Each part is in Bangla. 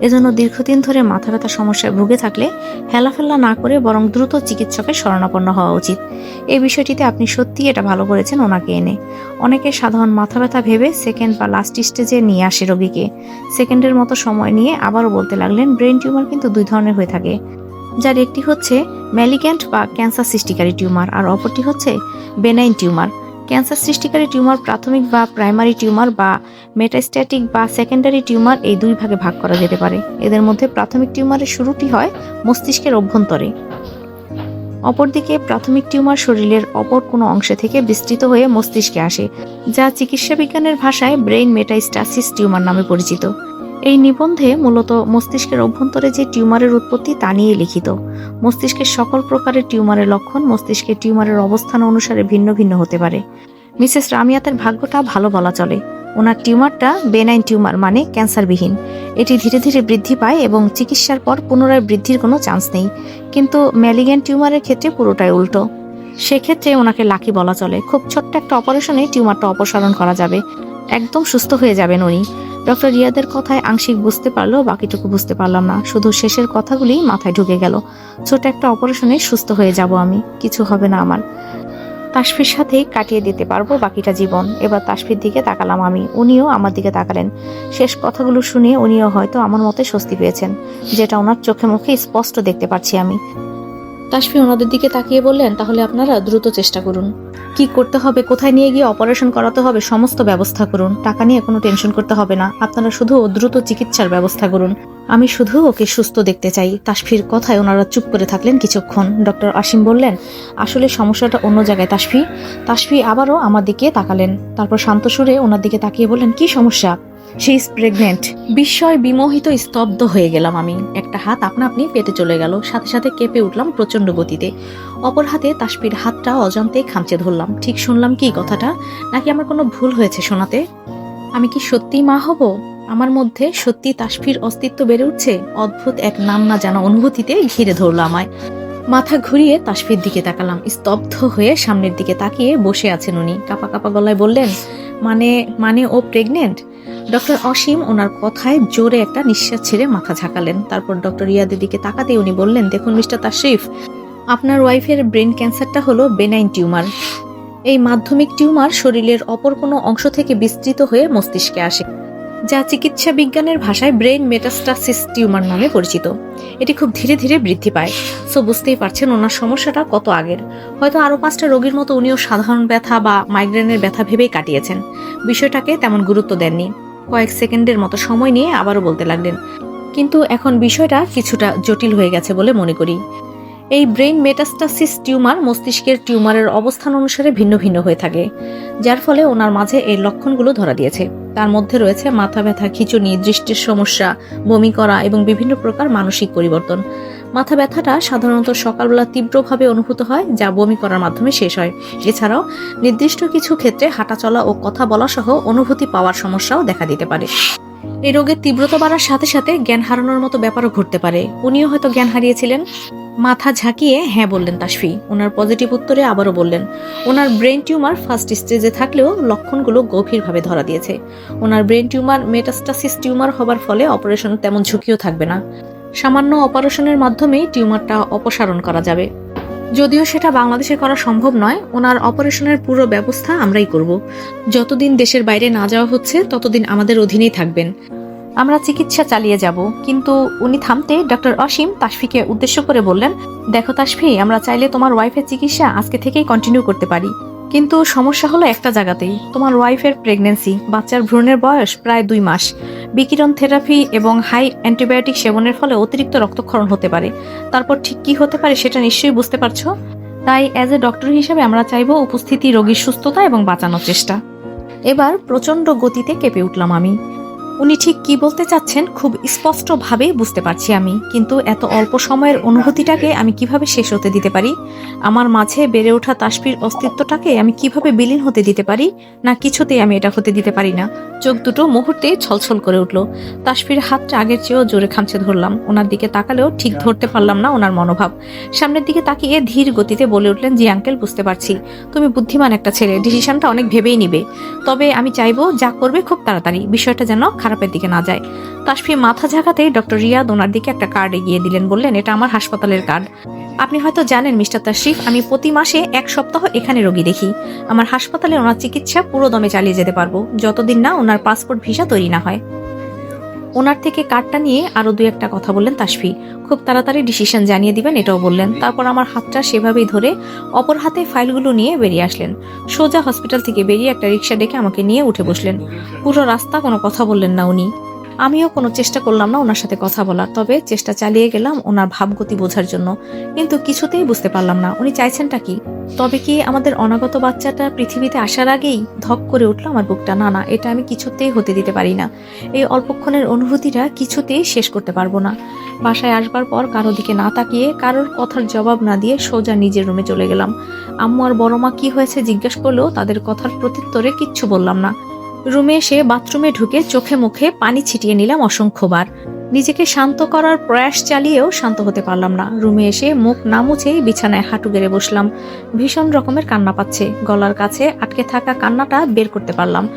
এজন্য দীর্ঘদিন ধরে মাথা ব্যথা সমস্যায় ভুগে থাকলে হেলাফেলা না করে বরং দ্রুত চিকিৎসকের শরণাপন্ন হওয়া উচিত। এই বিষয়টিতে আপনি সত্যিই এটা ভালো করেছেন ওনাকে এনে। অনেকে সাধারণ মাথা ব্যথা ভেবে সেকেন্ড বা লাস্ট স্টেজে নিয়ে আসে রোগীকে। সেকেন্ডের মতো সময় নিয়ে আবারও বলতে লাগলেন, ব্রেন টিউমার কিন্তু দুই ধরনের হয়ে থাকে। যার একটি হচ্ছে ম্যালিগ্যান্ট বা ক্যান্সার সৃষ্টিকারী টিউমার আর অপরটি হচ্ছে বেনাইন টিউমার। ক্যান্সার সৃষ্টিকারী টিউমার প্রাথমিক বা প্রাইমারি টিউমার বা মেটাস্ট্যাটিক বা সেকেন্ডারি টিউমার এই দুই ভাগে ভাগ করা যেতে পারে। এদের মধ্যে প্রাথমিক টিউমারের শুরুটি হয় মস্তিষ্কের অভ্যন্তরে। অপরদিকে প্রাথমিক টিউমার শরীরের অপর কোনো অংশে থেকে বিস্তৃত হয়ে মস্তিষ্কে আসে, যা চিকিৎসা বিজ্ঞানের ভাষায় ব্রেইন মেটাস্টাসিস টিউমার নামে পরিচিত। এই নিবন্ধে মূলত মস্তিষ্কের অভ্যন্তরে যে টিউমারের উৎপত্তি তা নিয়ে লিখিত। মস্তিষ্কের সকল প্রকারের টিউমারের লক্ষণ মস্তিষ্কের টিউমারের অবস্থান অনুসারে ভিন্ন ভিন্ন হতে পারে। মিসেস রামিয়াতের ভাগ্যটা ভালো বলা চলে। ওনার টিউমারটা বেনাইন টিউমার মানে ক্যান্সারবিহীন। এটি ধীরে ধীরে বৃদ্ধি পায় এবং চিকিৎসার পর পুনরায় বৃদ্ধির কোনো চান্স নেই। কিন্তু ম্যালিগ্যান টিউমারের ক্ষেত্রে পুরোটাই উল্টো। সেক্ষেত্রে ওনাকে লাকি বলা চলে। খুব ছোট্ট একটা অপারেশনে টিউমারটা অপসারণ করা যাবে। একদম সুস্থ হয়ে যাবেন উনি। ডক্টর রিয়াদের কথায় আংশিক বুঝতে পারলেও বাকিটুকু বুঝতে পারলাম না। শুধু শেষের কথাগুলি মাথায় ঢুকে গেল। ছোট একটা অপারেশনে সুস্থ হয়ে যাব আমি, কিছু হবে না আমার। তাসফির সাথেই কাটিয়ে দিতে পারব বাকিটা জীবন। এবার তাসফির দিকে তাকালাম আমি, উনিও আমার দিকে তাকালেন। শেষ কথাগুলো শুনে উনিও হয়তো আমার মতে স্বস্তি পেয়েছেন, যেটা ওনার চোখে মুখে স্পষ্ট দেখতে পাচ্ছি আমি। তাসফি ওনাদের দিকে তাকিয়ে বললেন, তাহলে আপনারা দ্রুত চেষ্টা করুন। কি করতে হবে, কোথায় নিয়ে গিয়ে অপারেশন করাতে হবে, সমস্ত ব্যবস্থা করুন। টাকা নিয়ে কোনো টেনশন করতে হবে না। আপনারা শুধু দ্রুত চিকিৎসার ব্যবস্থা করুন। আমি শুধু ওকে সুস্থ দেখতে চাই। তাসফির কথায় ওনারা চুপ করে থাকলেন কিছুক্ষণ। ডক্টর আসিম বললেন, আসলে সমস্যাটা অন্য জায়গায় তাসফি তাসফি আবারও আমার দিকে তাকালেন। তারপর শান্ত সুরে ওনার দিকে তাকিয়ে বললেন, কি সমস্যা? সে ইজ প্রেগনেন্ট বিস্ময় বিমোহিত স্তব্ধ হয়ে গেলাম আমি। একটা হাত আপনা আপনি পেটে চলে গেল, সাথে সাথে কেঁপে উঠলাম প্রচণ্ড গতিতে। অপর হাতে তাসফির হাতটা অজান্তেই খামচে ধরলাম। ঠিক শুনলাম কি কথাটা? নাকি আমার কোনো ভুল হয়েছে শোনাতে? আমি কি সত্যিই মা হব? আমার মধ্যে সত্যি তাসফির অস্তিত্ব বেড়ে উঠছে? অদ্ভুত এক নাম না জানা অনুভূতিতে ঘিরে ধরলো আমায়। মাথা ঘুরিয়ে তাসফির দিকে তাকালাম। স্তব্ধ হয়ে সামনের দিকে তাকিয়ে বসে আছেন উনি। কাপা কাপা গলায় বললেন মানে মানে ও প্রেগনেন্ট ডক্টর অসীম ওনার কথায় জোরে একটা নিঃশ্বাস ছেড়ে মাথা ঝাঁকালেন। তারপর ডক্টর ইয়াদের দিকে তাকাতেই উনি বললেন, দেখুন, মিস্টার তাশরিফ, আপনার ওয়াইফের ব্রেন ক্যান্সারটা হলো বেনাইন টিউমার এই মাধ্যমিক টিউমার শরীরের অপর কোনো অংশ থেকে বিস্তৃত হয়ে মস্তিষ্কে আসে। যা চিকিৎসা বিজ্ঞানের ভাষায় ব্রেন মেটাস্টাসিস টিউমার নামে পরিচিত। এটি খুব ধীরে ধীরে বৃদ্ধি পায়। সো বুঝতেই পারছেন ওনার সমস্যাটা কত আগের। হয়তো আরও পাঁচটা রোগীর মতো উনিও সাধারণ ব্যথা বা মাইগ্রেনের ব্যথা ভেবেই কাটিয়েছেন। বিষয়টাকে তেমন গুরুত্ব দেননি। কয়েক সেকেন্ডের মতো সময় নিয়ে আবারও বলতে লাগলেন। কিন্তু এখন বিষয়টা কিছুটা জটিল হয়ে গেছে বলে মনে করি। এই ব্রেন মেটাস্টাসিস টিউমার মস্তিষ্কের টিউমারের অবস্থান অনুসারে ভিন্ন ভিন্ন হয়ে থাকে, যার ফলে ওনার মাঝে এই লক্ষণগুলো ধরা দিয়েছে। তার মধ্যে রয়েছে মাথা ব্যথা, খিচুনি, দৃষ্টির সমস্যা, বমি করা এবং বিভিন্ন প্রকার মানসিক পরিবর্তন। মাথা ব্যথাটা সাধারণত সকালবেলা তীব্রভাবে অনুভূত হয়, যা বমি করার মাধ্যমে শেষ হয়। এছাড়াও নির্দিষ্ট কিছু ক্ষেত্রে হাঁটাচলা ও কথা বলা সহ অনুভূতি পাওয়ার সমস্যাও দেখা দিতে পারে। এই রোগের তীব্রতা বাড়ার সাথে সাথে জ্ঞান হারানোর মতো ব্যাপারও ঘটতে পারে। উনিও হয়তো জ্ঞান হারিয়েছিলেন। মাথা ঝাঁকিয়ে হ্যাঁ বললেন তাসফি ওনার পজিটিভ উত্তরে আবারও বললেন, ওনার ব্রেন টিউমার ফার্স্ট স্টেজে থাকলেও লক্ষণগুলো গভীরভাবে ধরা দিয়েছে। ওনার ব্রেন টিউমার, মেটাস্টাসিস টিউমার হবার ফলে অপারেশন তেমন ঝুঁকিও থাকবে না। সামান্য অপারেশনের মাধ্যমেই টিউমারটা অপসারণ করা যাবে। যদিও সেটা বাংলাদেশে করা সম্ভব নয়, ওনার অপারেশনের পুরো ব্যবস্থা আমরাই করব। যতদিন দেশের বাইরে না যাওয়া হচ্ছে, ততদিন আমাদের অধীনেই থাকবেন। আমরা চিকিৎসা চালিয়ে যাব। কিন্তু উনি থামতে ডক্টর অসীম তাসফিকে উদ্দেশ্য করে বললেন, দেখো তাসফি, আমরা চাইলে তোমার ওয়াইফের চিকিৎসা আজকে থেকেই কন্টিনিউ করতে পারি। কিন্তু সমস্যা হলো একটা জায়গাতেই। তোমার ওয়াইফের প্রেগনেন্সি বাচ্চার ভ্রূণের বয়স প্রায় দুই মাস। বিকিরণ থেরাপি এবং হাই অ্যান্টিবায়োটিক সেবনের ফলে অতিরিক্ত রক্তক্ষরণ হতে পারে। তারপর ঠিক কি হতে পারে সেটা নিশ্চয়ই বুঝতে পারছ? তাই অ্যাজ এ ডক্টর হিসেবে আমরা চাইব উপস্থিতি, রোগীর সুস্থতা এবং বাঁচানোর চেষ্টা। এবার প্রচণ্ড গতিতে কেঁপে উঠলাম আমি। উনি ঠিক কি বলতে চাচ্ছেন খুব স্পষ্টভাবেই বুঝতে পারছি আমি, কিন্তু এত অল্প সময়ের অনুভূতিটাকে আমি কীভাবে শেষ হতে দিতে পারি? আমার মাঝে বেড়ে ওঠা তাসফির অস্তিত্বটাকে আমি কীভাবে বিলীন হতে দিতে পারি? না, কিছুতেই আমি এটা হতে দিতে পারি না। চোখ দুটো মুহূর্তে ছলছল করে উঠল। তাসফির হাতটা আগের চেয়েও জোরে খামচে ধরলাম। ওনার দিকে তাকালেও ঠিক ধরতে পারলাম না ওনার মনোভাব। সামনের দিকে তাকিয়ে ধীর গতিতে বলে উঠলেন, জি আঙ্কেল, বুঝতে পারছি। তুমি বুদ্ধিমান একটা ছেলে, ডিসিশনটা অনেক ভেবেই নিবে। তবে আমি চাইব যা করবে খুব তাড়াতাড়ি। বিষয়টা যেন খারাপের দিকে না যায়। তাসফি মাথা ঝাঁকাতেই ডক্টর রিয়াদ ওনার দিকে একটা কার্ড এগিয়ে দিলেন, বললেন, এটা আমার হাসপাতালের কার্ড আপনি হয়তো জানেন, মিস্টার তাশরিফ, আমি প্রতি মাসে এক সপ্তাহ এখানে রোগী দেখি। আমার হাসপাতালে ওনার চিকিৎসা পুরো দমে চালিয়ে যেতে পারব, যতদিন না ওনার পাসপোর্ট ভিসা তৈরি না হয়। ওনার থেকে কার্ডটা নিয়ে আরও দু একটা কথা বললেন তাসফি। খুব তাড়াতাড়ি ডিসিশন জানিয়ে দিবেন, এটাও বললেন। তারপর আমার হাতটা সেভাবেই ধরে অপর হাতে ফাইলগুলো নিয়ে বেরিয়ে আসলেন। সোজা হসপিটাল থেকে বেরিয়ে একটা রিক্সা ডেকে আমাকে নিয়ে উঠে বসলেন। পুরো রাস্তা কোনো কথা বললেন না উনি। আমিও কোনো চেষ্টা করলাম না ওনার সাথে কথা বলার, তবে চেষ্টা চালিয়ে গেলাম ওনার ভাবগতি বোঝার জন্য। কিন্তু কিছুতেই বুঝতে পারলাম না, উনি চাইছেনটা কি? তবে কি আমাদের অনাগত বাচ্চাটা পৃথিবীতে আসার আগেই ধক করে উঠল আমার বুকটা? না না, এটা আমি কিছুতেই হতে দিতে পারি না। এই অল্পক্ষণের অনুভূতিটা কিছুতেই শেষ করতে পারব না। বাসায় আসবার পর কারও দিকে না তাকিয়ে কারোর কথার জবাব না দিয়ে সোজা নিজের রুমে চলে গেলাম। আম্মু আর বড় মা কি হয়েছে জিজ্ঞেস করলেও তাদের কথার প্রত্যুত্তরে কিচ্ছু বললাম না। রুমে এসে বাথরুমে ঢুকে চোখে মুখে পানি ছিটিয়ে নিলাম অসংখ্যবার। নিজেকে শান্ত করার প্রয়াস চালিয়েও শান্ত হতে পারলাম না। রুমে এসে মুখ না মুছেই বিছানায় হাঁটু গেড়ে বসলাম। ভীষণ রকমের কান্না পাচ্ছে। গলার কাছে আটকে থাকা কান্নাটা বের করতে পারলাম।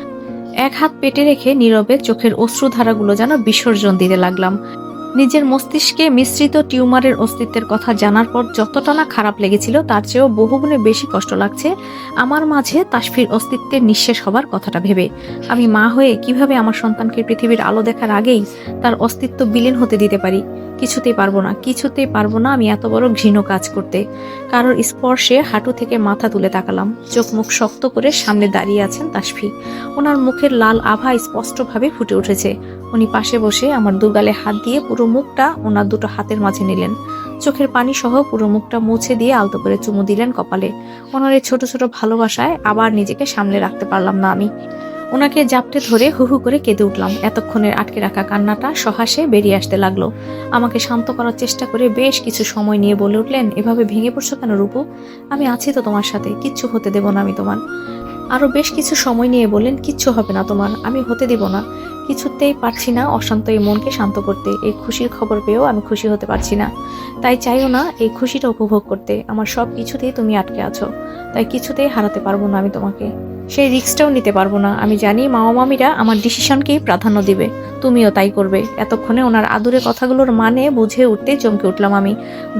এক হাত পেটে রেখে নীরবে চোখের অশ্রুধারাগুলো যেন বিসর্জন দিতে লাগলাম। নিজের মস্তিষ্কে মিশ্রিত টিউমারের অস্তিত্বের কথা জানার পর যতটা না খারাপ লেগেছিল, তার চেয়েও বহুগুণে বেশি কষ্ট লাগছে। আমার মাঝে তাসফির অস্তিত্বের নিঃশেষ হবার কথাটা ভেবে। আমি মা হয়ে কীভাবে আমার সন্তানকে পৃথিবীর আলো দেখার আগেই তার অস্তিত্ব বিলীন হতে দিতে পারি? কিছুতেই পারব না, কিছুতেই পারব না আমি এত বড় ঘৃণ কাজ করতে। কারোর স্পর্শে হাঁটু থেকে মাথা তুলে তাকালাম। চোখ মুখ শক্ত করে সামনে দাঁড়িয়ে আছেন তাসফি ওনার মুখের লাল আভা স্পষ্টভাবে ফুটে উঠেছে। উনি পাশে বসে আমার দুগালে হাত দিয়ে পুরো মুখটা ওনার দুটো হাতের মাঝে নিলেন। চোখের পানি সহ পুরো মুখটা মুছে দিয়ে আলতো করে চুমু দিলেন কপালে। ওনার এই ছোট ছোট ভালোবাসায় আবার নিজেকে সামলে রাখতে পারলাম না আমি। ওনাকে জাপটে ধরে হু হু করে কেঁদে উঠলাম। এতক্ষণের আটকে রাখা কান্নাটা সহাসে বেরিয়ে আসতে লাগল। আমাকে শান্ত করার চেষ্টা করে বেশ কিছু সময় নিয়ে বলে উঠলেন, এভাবে ভেঙে পড়ছো কেন রূপু? আমি আছি তো তোমার সাথে, কিচ্ছু হতে দেব না আমি তোমার। আরও বেশ কিছু সময় নিয়ে বললেন, কিচ্ছু হবে না তোমার, আমি হতে দেব না। কিছুতেই পারছি না অশান্ত এই মনকে শান্ত করতে। এই খুশির খবর পেয়েও আমি খুশি হতে পারছি না। তাই চাইও না এই খুশিটা উপভোগ করতে। আমার সব কিছুতেই তুমি আটকে আছো। তাই কিছুতেই হারাতে পারব না আমি তোমাকে। সেই রিস্কটাও নিতে পারব না। আমি জানি মামা মামিরা আমার ডিসিশনকেই প্রাধান্য দিবে। তুমিও তাই করবে। এতক্ষণে ওনার আদুরে কথাগুলোর মানে বুঝে উঠতে চমকে উঠলাম আমি।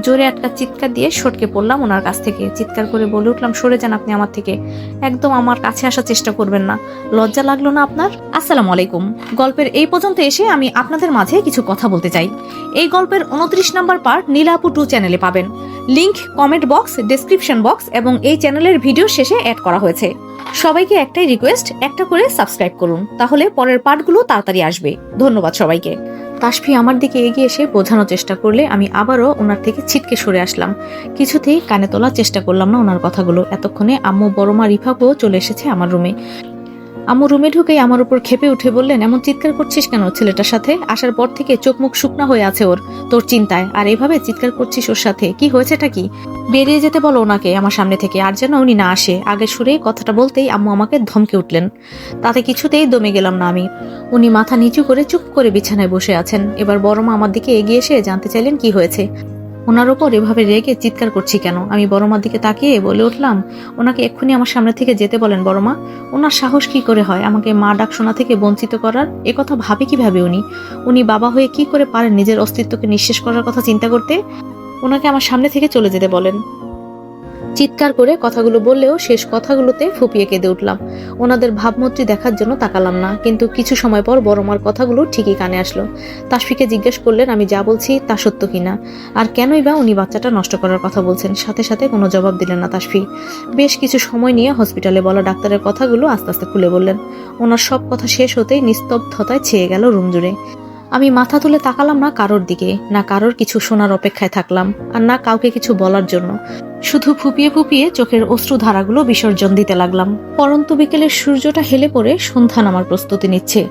জোরে একটা চিৎকার দিয়ে সটকে পড়লাম ওনার কাছ থেকে। চিৎকার করে বলে উঠলাম, সরে যান আপনি আমার থেকে। একদম আমার কাছে আসার চেষ্টা করবেন না। লজ্জা লাগল না আপনার? আসসালামু আলাইকুম। গল্পের এই পর্যন্ত এসে আমি আপনাদের মাঝে কিছু কথা বলতে চাই। এই গল্পের উনত্রিশ নম্বর পার্ট নীলাপু টু চ্যানেলে পাবেন। Link comment box, description box এবং এই চ্যানেলের ভিডিও শেষে অ্যাড করা হয়েছে। সবাইকে একটাই রিকোয়েস্ট একটা করে সাবস্ক্রাইব করুন, তাহলে পরের পার্টগুলো তাড়াতাড়ি আসবে। ধন্যবাদ সবাইকে। তাসফি আমার দিকে এগিয়ে এসে বোঝানোর চেষ্টা করলে আমি আবারও ওনার থেকে ছিটকে সরে আসলাম। কিছুতেই কানে তোলার চেষ্টা করলাম না ওনার কথাগুলো। এতক্ষণে আম্মু, বড়মা রিফাবও চলে এসেছে আমার রুমে আম্মু রুমে ঢুকেই আমার উপর খেপে উঠে বললেন, এমন চিৎকার করছিস কেন ছেলেটার সাথে? আসার পর থেকে চোখ মুখ শুকনা হয়ে আছে ওর, তোর চিন্তায়। আর এভাবে চিৎকার করছিস ওর সাথে? কি হয়েছেটা কি? বেরিয়ে যেতে বলো ওনাকে আমার সামনে থেকে, আর যেন উনি না আসে। আগে সুরে কথাটা বলতেই আম্মু আমাকে ধমকে উঠলেন। তাতে কিছুতেই দমে গেলাম না আমি। উনি মাথা নিচু করে চুপ করে বিছানায় বসে আছেন। এবার বড় মা আমার দিকে এগিয়ে এসে জানতে চাইলেন কি হয়েছে। ওনার ওপর এভাবে রেগে চিৎকার করছি কেন? আমি বড়মার দিকে তাকিয়ে বলে উঠলাম, ওনাকে এক্ষুনি আমার সামনে থেকে যেতে বলেন বড়মা। ওনার সাহস কি করে হয়? আমাকে মা ডাক শোনা থেকে বঞ্চিত করার? এ কথা ভাবে কীভাবে উনি? উনি বাবা হয়ে কি করে পারেন নিজের অস্তিত্বকে নিঃশেষ করার কথা চিন্তা করতে? ওনাকে আমার সামনে থেকে চলে যেতে বলেন। চিৎকার করে কথাগুলো বললেও শেষ কথাগুলোতে ফুপিয়ে কেঁদে উঠলাম। ওনাদের ভাবমূর্তি দেখার জন্য তাকালাম না, কিন্তু কিছু সময় পর বড় মার কথাগুলো ঠিকই কানে আসলো। তাসফিকে জিজ্ঞেস করলেন, আমি যা বলছি তা সত্য কিনা আর কেনই বা উনি বাচ্চাটা নষ্ট করার কথা বলছেন? সাথে সাথে কোনো জবাব দিলেন না তাসফি। বেশ কিছু সময় নিয়ে হসপিটালে বলা ডাক্তারের কথাগুলো আস্তে আস্তে খুলে বললেন। ওনার সব কথা শেষ হতেই নিস্তব্ধতায় ছেয়ে গেল রুম জুড়ে। আমি মাথা তুলে তাকালাম না কারোর দিকে, না কারোর কিছু শোনার অপেক্ষায় থাকলাম, আর না কাউকে কিছু বলার জন্য। শুধু ফুপিয়ে ফুপিয়ে চোখের অশ্রু ধারাগুলো বিসর্জন দিতে লাগলাম। পরন্ত বিকেলের সূর্যটা হেলে পড়ে সন্ধ্যা নামার প্রস্তুতি নিচ্ছে।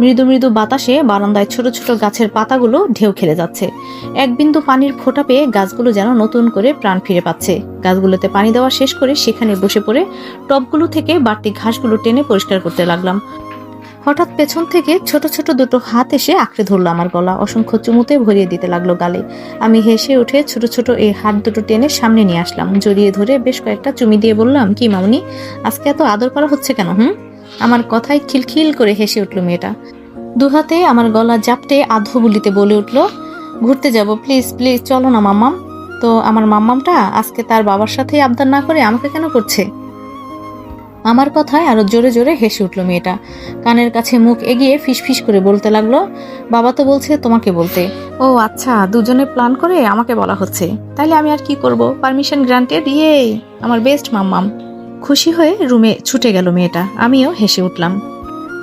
মৃদু মৃদু বাতাসে বারান্দায় ছোট ছোট গাছের পাতাগুলো ঢেউ খেলে যাচ্ছে। এক বিন্দু পানির ফোঁটা পেয়ে গাছগুলো যেন নতুন করে প্রাণ ফিরে পাচ্ছে। গাছগুলোতে পানি দেওয়া শেষ করে সেখানে বসে পড়ে টবগুলো থেকে বাড়তি ঘাসগুলো টেনে পরিষ্কার করতে লাগলাম। হঠাৎ পেছন থেকে ছোট ছোট দুটো হাত এসে আঁকড়ে ধরলো আমার গলা। অসংখ্য চুমুতে ভরিয়ে দিতে লাগল গালে। আমি হেসে উঠে ছোট ছোট এই হাত দুটো টেনে সামনে নিয়ে আসলাম। জড়িয়ে ধরে বেশ কয়েকটা চুমি দিয়ে বললাম, কি মামনি, আজকে এত আদর করা হচ্ছে কেন, হুম? আমার কথায় খিলখিল করে হেসে উঠল মেয়েটা। দুহাতে আমার গলা জাপটে আধো বুলিতে বলে উঠল, ঘুরতে যাব, প্লিজ প্লিজ, চলো না মাম্মাম। তো আমার মাম্মামটা আজকে তার বাবার সাথে আবদার না করে আমাকে কেন করছে? আমার কথায় আরও জোরে জোরে হেসে উঠল মেয়েটা। কানের কাছে মুখ এগিয়ে ফিসফিস করে বলতে লাগল, বাবা তো বলছে তোমাকে বলতে। ও আচ্ছা দুজনে প্ল্যান করে আমাকে বলা হচ্ছে। তাইলে আমি আর কি করব? পারমিশন গ্রান্টেড ইয়ে আমার বেস্ট মাম্মাম। খুশি হয়ে রুমে ছুটে গেল মেয়েটা। আমিও হেসে উঠলাম।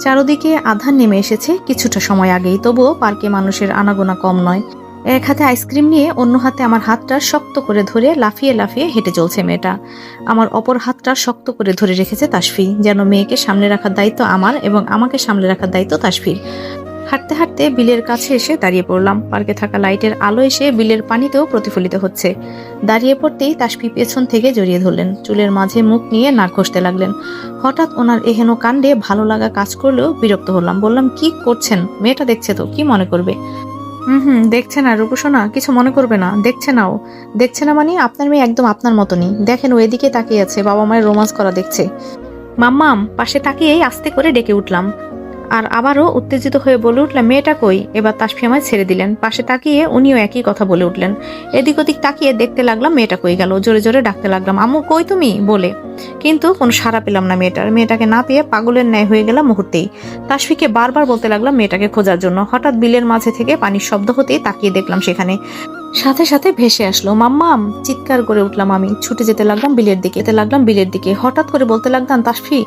চারদিকে আধার নেমে এসেছে কিছুটা সময় আগেই। তবুও পার্কে মানুষের আনাগোনা কম নয়। এক হাতে আইসক্রিম নিয়ে অন্য হাতে আমার হাতটা শক্ত করে ধরে লাফিয়ে লাফিয়ে হেঁটে চলছে মেয়েটা। আমার অপর হাতটা শক্ত করে ধরে রেখেছে তাসফি, যেন মেয়েকে সামনে রাখার দায়িত্ব আমার এবং আমাকে সামনে রাখার দায়িত্ব তাসফির। হাঁটতে হাঁটতে বিলের কাছে এসে দাঁড়িয়ে পড়লাম। পার্কে থাকা লাইটের আলো এসে বিলের পানিতেও প্রতিফলিত হচ্ছে। দাঁড়িয়ে পড়তেই তাসফি পেছন থেকে জড়িয়ে ধরলেন। চুলের মাঝে মুখ নিয়ে নাক ঘষতে লাগলেন। হঠাৎ ওনার এহেন কাণ্ডে ভালো লাগা কাজ করলেও বিরক্ত হলাম। বললাম, কি করছেন? মেয়েটা দেখছে তো, কি মনে করবে? হুম হুম দেখছে না রূপসোনা, কিছু মনে করবে না। দেখছে নাও। দেখছে না মানে আপনার মেয়ে একদম আপনার মতনই। দেখেন ও এদিকে তাকিয়ে আছে বাবা মায়ের রোমান্স করা দেখছে। মাম্মাম, পাশে তাকিয়েই আস্তে করে ডেকে উঠলাম। আর আবারও উত্তেজিত হয়ে বলে উঠলাম মেয়েটা কই? এবার তাসফি আমায় ছেড়ে দিলেন। পাশে তাকিয়ে উনিও একই কথা বলে উঠলেন। এদিক ওদিক তাকিয়ে দেখতে লাগলাম মেয়েটা কই গেল। জোরে জোরে ডাকতে লাগলাম, আম্মু, কই তুমি? বলে। কিন্তু কোনো সাড়া পেলাম না মেয়েটার। মেয়েটাকে না পেয়ে পাগলের ন্যায় হয়ে গেলাম মুহূর্তেই। তাসফিকে বারবার বলতে লাগলাম মেয়েটাকে খোঁজার জন্য। হঠাৎ বিলের মাঝে থেকে পানির শব্দ হতেই তাকিয়ে দেখলাম সেখানে। সাথে সাথে ভেসে আসলো, মাম্মাম! চিৎকার করে উঠলাম আমি। ছুটে যেতে লাগলাম বিলের দিকে, যেতে লাগলাম বিলের দিকে। হঠাৎ করে বলতে লাগলাম, তাসফি!